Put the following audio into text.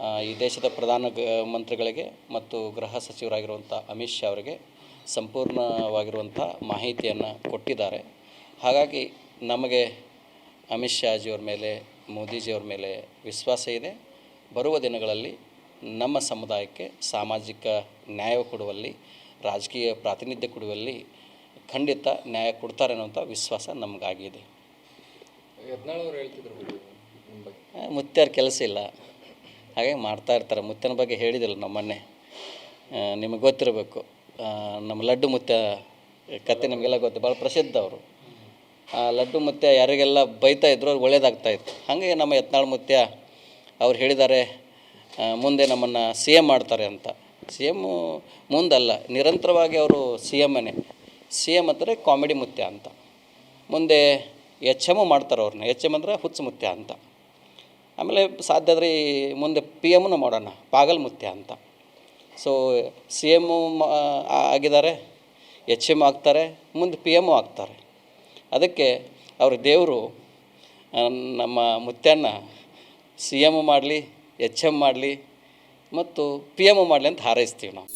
ಈ ದೇಶದ ಪ್ರಧಾನ ಮಂತ್ರಿಗಳಿಗೆ ಮತ್ತು ಗೃಹ ಸಚಿವರಾಗಿರುವಂಥ ಅಮಿತ್ ಶಾ ಅವರಿಗೆ ಸಂಪೂರ್ಣವಾಗಿರುವಂಥ ಮಾಹಿತಿಯನ್ನು ಕೊಟ್ಟಿದ್ದಾರೆ. ಹಾಗಾಗಿ ನಮಗೆ ಅಮಿತ್ ಶಾಜಿಯವ್ರ ಮೇಲೆ ಮೋದಿಜಿಯವ್ರ ಮೇಲೆ ವಿಶ್ವಾಸ ಇದೆ. ಬರುವ ದಿನಗಳಲ್ಲಿ ನಮ್ಮ ಸಮುದಾಯಕ್ಕೆ ಸಾಮಾಜಿಕ ನ್ಯಾಯ ಕೊಡುವಲ್ಲಿ ರಾಜಕೀಯ ಪ್ರಾತಿನಿಧ್ಯ ಕೊಡುವಲ್ಲಿ ಖಂಡಿತ ನ್ಯಾಯ ಕೊಡ್ತಾರೆ ಅನ್ನೋಂಥ ವಿಶ್ವಾಸ ನಮಗಾಗಿದೆ. ಮುತ್ತಾರ ಕೆಲಸ ಇಲ್ಲ. ಹಾಗೆ ಮಾಡ್ತಾ ಇರ್ತಾರೆ. ಮುತ್ತಿನ ಬಗ್ಗೆ ಹೇಳಿದಿಲ್ಲ ನಾವು ಮೊನ್ನೆ ನಿಮಗೆ ಗೊತ್ತಿರಬೇಕು. ನಮ್ಮ ಲಡ್ಡು ಮುತ್ತ, ಕತೆ ನಮಗೆಲ್ಲ ಗೊತ್ತು ಭಾಳ ಪ್ರಸಿದ್ಧ ಅವರು. ಆ ಲಡ್ಡು ಮುತ್ಯ ಯಾರಿಗೆಲ್ಲ ಬೈತಾ ಇದ್ರು ಅವ್ರು ಒಳ್ಳೇದಾಗ್ತಾ ಇತ್ತು. ಹಾಗೆ ನಮ್ಮ ಯತ್ನಾಳ್ ಮುತ್ಯ ಅವ್ರು ಹೇಳಿದ್ದಾರೆ ಮುಂದೆ ನಮ್ಮನ್ನು ಸಿ ಎಂ ಮಾಡ್ತಾರೆ ಅಂತ. ಸಿ ಎಮ್ಮು ಮುಂದಲ್ಲ, ನಿರಂತರವಾಗಿ ಅವರು ಸಿ ಎಮ್ಮನೇ ಸಿ ಎಂ ಅಂದರೆ ಕಾಮಿಡಿ ಮುತ್ಯ ಅಂತ. ಮುಂದೆ ಎಚ್ ಎಮ್ಮು ಮಾಡ್ತಾರೆ ಅವ್ರನ್ನ. ಎಚ್ ಎಂ ಅಂದರೆ ಹುಚ್ಚು ಮುತ್ಯ ಅಂತ. ಆಮೇಲೆ ಸಾಧ್ಯ ಆದರೆ ಮುಂದೆ ಪಿ ಎಮ್ನ ಮಾಡೋಣ ಪಾಗಲ್ ಮುತ್ಯ ಅಂತ ಸೊ ಸಿ ಎಮ್ಮು ಆಗಿದ್ದಾರೆ ಎಚ್ ಎಂ ಆಗ್ತಾರೆ, ಮುಂದೆ ಪಿ ಎಮ್ಮು ಆಗ್ತಾರೆ. ಅದಕ್ಕೆ ಅವ್ರ ದೇವರು ನಮ್ಮ ಮುತ್ಯನ್ನ ಸಿ ಎಂ ಮಾಡಲಿ ಎಚ್ ಎಂ ಮಾಡಲಿ, ಮತ್ತು ಪಿ ಎಂ ಮಾಡಲಿ ಅಂತ ಹಾರೈಸ್ತೀವಿ ನಾವು.